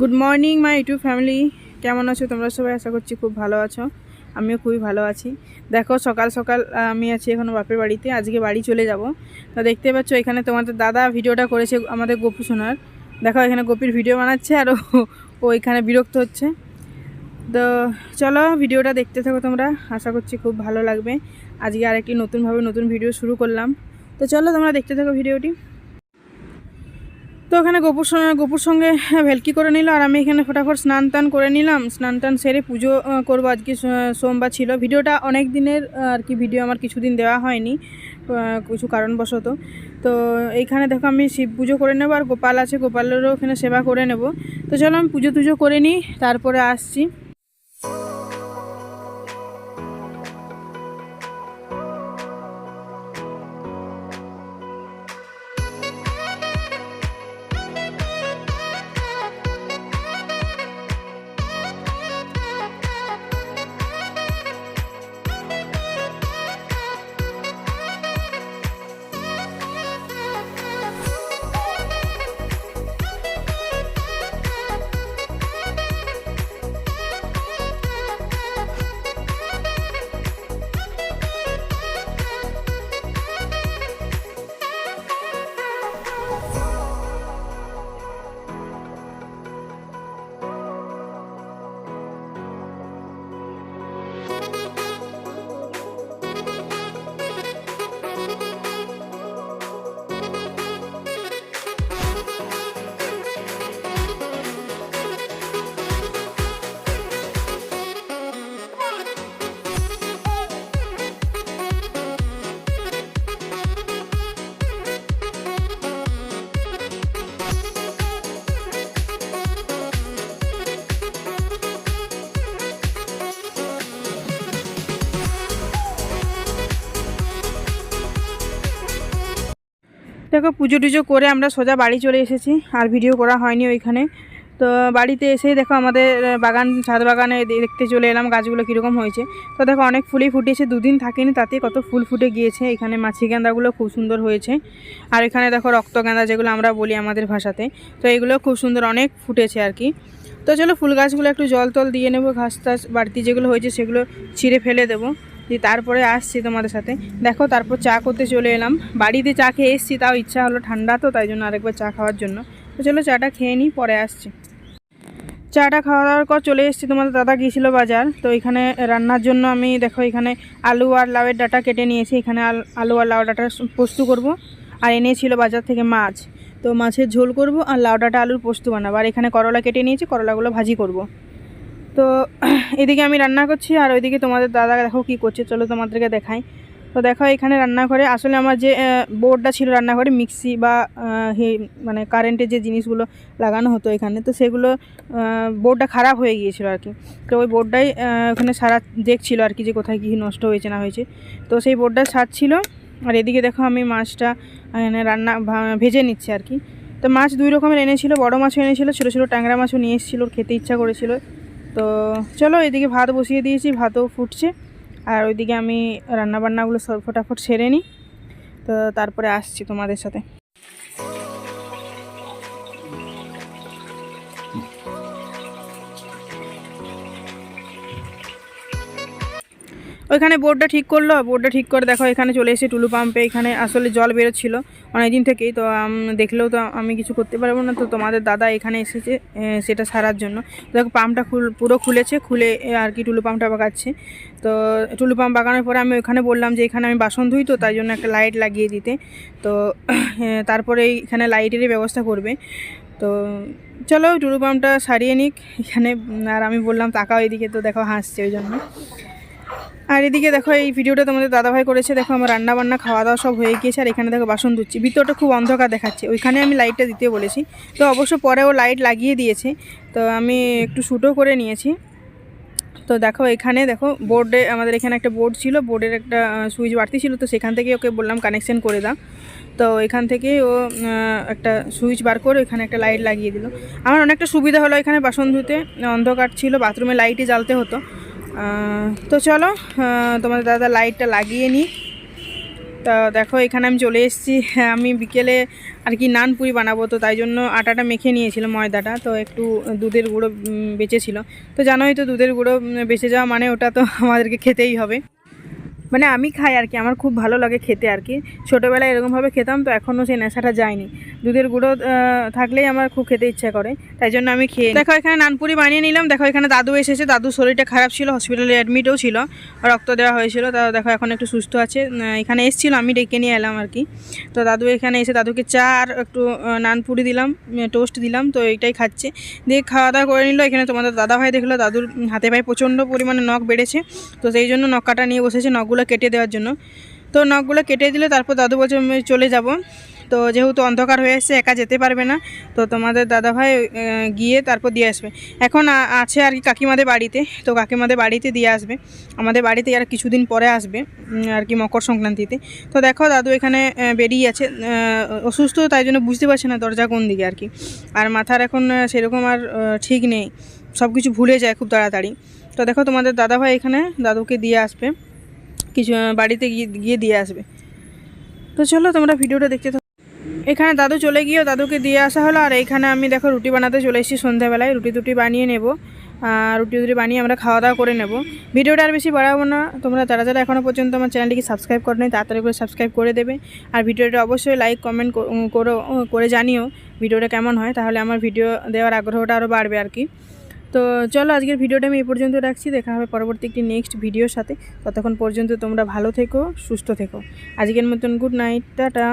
Good morning my YouTube family কেমন আছো তোমরা সবাই? আশা করছি খুব ভালো আছো। আমিও খুবই ভালো আছি। দেখো, সকাল সকাল আমি আছি এখন বাপের বাড়িতে। আজকে বাড়ি চলে যাব। তো দেখতে পাচ্ছ, এখানে তোমাদের দাদা ভিডিওটা করেছে আমাদের গোপু সোনার। দেখো, এখানে গোপির ভিডিও বানাচ্ছে আর ও- এখানে বিরক্ত হচ্ছে। তো চলো, ভিডিওটা দেখতে থাকো তোমরা। আশা করছি খুব ভালো লাগবে। আজকে আরেকটি নতুনভাবে নতুন ভিডিও শুরু করলাম। তো চলো, তোমরা দেখতে থাকো ভিডিওটি। তো ওখানে গোপুর গোপুর সঙ্গে ভেলকি করে নিল, আর আমি এখানে ফটাফট স্নান টান করে নিলাম। স্নান টান সেরে পুজো করব আজকে সোমবার ছিল। ভিডিওটা অনেক দিনের আর কি ভিডিও আমার কিছুদিন দেওয়া হয়নি কিছু কারণবশত। তো এইখানে দেখো আমি শিব পুজো করে নেব, আর গোপাল আছে, গোপালেরও ওখানে সেবা করে নেব। তো চলো আমি পুজো টুজো করে নিই, তারপরে আসছি। দেখো পুজো টুজো করে আমরা সোজা বাড়ি চলে এসেছি, আর ভিডিও করা হয়নি ওইখানে। তো বাড়িতে এসেই দেখো আমাদের বাগান, ছাদ বাগানে দেখতে চলে এলাম গাছগুলো কীরকম হয়েছে। তো দেখো অনেক ফুলই ফুটেছে, দুদিন থাকেনি তাতে কত ফুল ফুটে গিয়েছে। এখানে মাছি গেঁদাগুলো খুব সুন্দর হয়েছে। আর এখানে দেখো রক্ত গেঁদা যেগুলো আমরা বলি আমাদের ভাষাতে, তো এগুলো খুব সুন্দর অনেক ফুটেছে আর কি। তো চলো ফুল গাছগুলো একটু জল টল দিয়ে নেব, ঘাস টাস, বাড়তি যেগুলো হয়েছে সেগুলো ছিঁড়ে ফেলে দেবো। দিয়ে তারপরে আসছি তোমাদের সাথে। দেখো, তারপর চা করতে চলে এলাম। বাড়িতে চা খেয়ে এসছি, তাও ইচ্ছা হলো ঠান্ডা তো, তাই জন্য আরেকবার চা খাওয়ার জন্য। তো চলো, চাটা খেয়ে নিই, পরে আসছি। চাটা খাওয়া দাওয়ার পর চলে এসেছি তোমাদের দাদা গিয়েছিল বাজার। তো এখানে রান্নার জন্য আমি, দেখো, এখানে আলু আর লাউয়ের ডাটা কেটে নিয়েছি। এখানে আলু আর লাউ ডাটা পোস্ত করব। আর এনেছিল বাজার থেকে মাছ। তো মাছের ঝোল করব আর লাউ ডাটা আলুর পোস্ত বানাবো। আর এখানে করলা কেটে নিয়েছি, করলাগুলো ভাজি করব। তো এদিকে আমি রান্না করছি আর ওইদিকে তোমাদের দাদা দেখো কি করছে, চলো তোমাদেরকে দেখাই। তো দেখো এখানে রান্নাঘরে আসলে আমার যে বোর্ডটা ছিল রান্নাঘরে মিক্সি বা মানে কারেন্টের যে জিনিসগুলো লাগানো হতো এখানে, তো সেগুলো বোর্ডটা খারাপ হয়ে গিয়েছিল আর কি। তো ওই বোর্ডটাই ওখানে সারা দেখছিল আর কি যে কোথায় কী নষ্ট হয়েছে না হয়েছে। তো সেই বোর্ডটা সারছিল আর এদিকে দেখো আমি মাছটা রান্না ভেজে নিচ্ছি আর কি। তো মাছ দুই রকমের এনেছিল, বড় মাছও এনেছিল, ছোটো ছোটো ট্যাংরা মাছও নিয়ে এসেছিল, খেতে ইচ্ছা করেছিল। তো চলো এদিকে ভাত বসিয়ে দিয়েছি, ভাতও ফুটছে। আর ওইদিকে আমি রান্নাবান্নাগুলো সব ফটাফট সেরে নিই। তো তারপরে আসছি তোমাদের সাথে। ওইখানে বোর্ডটা ঠিক করল বোর্ডটা ঠিক করে দেখো, এখানে চলে এসে টুলু পাম্পে এখানে আসলে জল বেরোচ্ছিলো অনেক দিন থেকেই, তো দেখলেও তো আমি কিছু করতে পারব না, তো তোমাদের দাদা এখানে এসেছে সেটা সারার জন্য। দেখো পাম্পটা পুরো খুলেছে, খুলে আর কি টুলু পাম্পটা বাগাচ্ছে। তো টুলু পাম্প বাগানোর পরে আমি ওখানে বললাম যে এখানে আমি বাসন ধুই, তো তাই জন্য একটা লাইট লাগিয়ে দিতে। তো তারপরে এখানে লাইটেরই ব্যবস্থা করবে। তো চলো টুলু পাম্পটা সারিয়ে নিক, এখানে, আর আমি বললাম তাকাও এদিকে, তো দেখো হাসছে ওই জন্য। আর এদিকে দেখো, এই ভিডিওটা তোমাদের দাদাভাই করেছে। দেখো, আমার রান্না বান্না খাওয়া দাওয়া সব হয়ে গিয়েছে। আর এখানে দেখো, বাসন ধুচ্ছি। ভিতরটা খুব অন্ধকার দেখাচ্ছে। ওইখানে আমি লাইটটা দিতে বলেছি। তো অবশ্য পরেও লাইট লাগিয়ে দিয়েছে। তো আমি একটু শ্যুটও করে নিয়েছি। তো দেখো, এখানে দেখো, বোর্ডে আমাদের এখানে একটা বোর্ড ছিল। বোর্ডের একটা সুইচ বাড়তি ছিল। তো সেখান থেকে ওকে বললাম, কানেকশন করে দাও। তো এখান থেকে ও একটা সুইচ বার করে এখানে একটা লাইট লাগিয়ে দিল। আমার অনেকটা সুবিধা হলো এখানে বাসন ধুতে। অন্ধকার ছিল, বাথরুমে লাইটই জ্বালতে হতো। তো চলো তোমাদের দাদা লাইটটা লাগিয়ে নিই। তা দেখো, এখানে আমি চলে এসেছি। আমি বিকেলে আর কি নান পুরি বানাবো, তো তাই জন্য আটাটা মেখে নিয়েছিল ময়দাটা। তো একটু দুধের গুঁড়ো বেঁচেছিল। তো জানোই তো, দুধের গুঁড়ো বেঁচে যাওয়া মানে ওটা তো আমাদেরকে খেতেই হবে। মানে আমি খাই আর কি, আমার খুব ভালো লাগে খেতে আর কি। ছোটোবেলায় এরকমভাবে খেতাম তো এখনও সেই নেশাটা যায়নি। দুধের গুঁড়ো থাকলেই আমার খুব খেতে ইচ্ছা করে, তাই জন্য আমি খেয়ে দেখো এখানে নানপুরি বানিয়ে নিলাম, দেখো এখানে দাদু এসেছে, দাদুর শরীরটা খারাপ ছিল হসপিটালে অ্যাডমিটও ছিল, রক্ত দেওয়া হয়েছিল, তা দেখো এখন একটু সুস্থ আছে এখানে এসেছিল, আমি ডেকে নিয়ে এলাম আর কি। তো দাদু এখানে এসে, দাদুকে চা আর একটু নানপুরি দিলাম টোস্ট দিলাম, তো এইটাই খাচ্ছে। দিয়ে খাওয়া দাওয়া করে নিল, এখানে তোমাদের দাদা ভাই দেখল, দাদুর হাতে পায়ে প্রচণ্ড পরিমাণে নখ বেড়েছে, তো সেই জন্য নখ কাটা নিয়ে বসেছে, নখগুলো কেটে দেওয়ার জন্য। তো নখগুলো কেটে দিলে তারপর দাদু বলছে, আমি চলে যাব। তো যেহেতু অন্ধকার হয়ে এসছে, একা যেতে পারবে না। তো তোমাদের দাদাভাই গিয়ে তারপর দিয়ে আসবে। এখন আছে আর কি কাকিমাদের বাড়িতে। তো কাকিমাদের বাড়িতে দিয়ে আসবে। আমাদের বাড়িতে আর কিছুদিন পরে আসবে আর কি মকর সংক্রান্তিতে। তো দেখো, দাদু এখানে বেরিয়ে আছে। অসুস্থ, তাই জন্য বুঝতে পারছে না দরজা কোন দিকে আর কি। আর মাথার এখন সেরকম আর ঠিক নেই। সব কিছু ভুলে যায় খুব তাড়াতাড়ি। তো দেখো, তোমাদের দাদাভাই এখানে, দাদুকে দিয়ে আসবে। কিছু বাড়িতে গিয়ে দিয়ে আসবে। তো চলো তোমরা ভিডিওটা দেখতে থাকো। এখানে দাদু চলে গিয়েও দাদুকে দিয়ে আসা হলো, আর এইখানে আমি দেখো রুটি বানাতে চলে এসেছি সন্ধ্যাবেলায়। রুটি টুটি বানিয়ে নেব, আর রুটি টুটি বানিয়ে আমরা খাওয়া দাওয়া করে নেব। ভিডিওটা আর বেশি বাড়াবো না। তোমরা যারা যারা এখনও পর্যন্ত আমার চ্যানেলটিকে সাবস্ক্রাইব করো নি তাড়াতাড়ি করে সাবস্ক্রাইব করে দেবে। আর ভিডিওটা অবশ্যই লাইক, কমেন্ট করো করে জানিও ভিডিওটা কেমন হয়। তাহলে আমার ভিডিও দেওয়ার আগ্রহটা আরও বাড়বে আর কি। তো চলো আজকের ভিডিওটা আমি এই পর্যন্ত রাখছি। দেখা হবে পরবর্তী একটি নেক্সট ভিডিওর সাথে। ততক্ষণ পর্যন্ত তোমরা ভালো থেকো, সুস্থ থেকো। আজকের মতন গুড নাইট টাটা।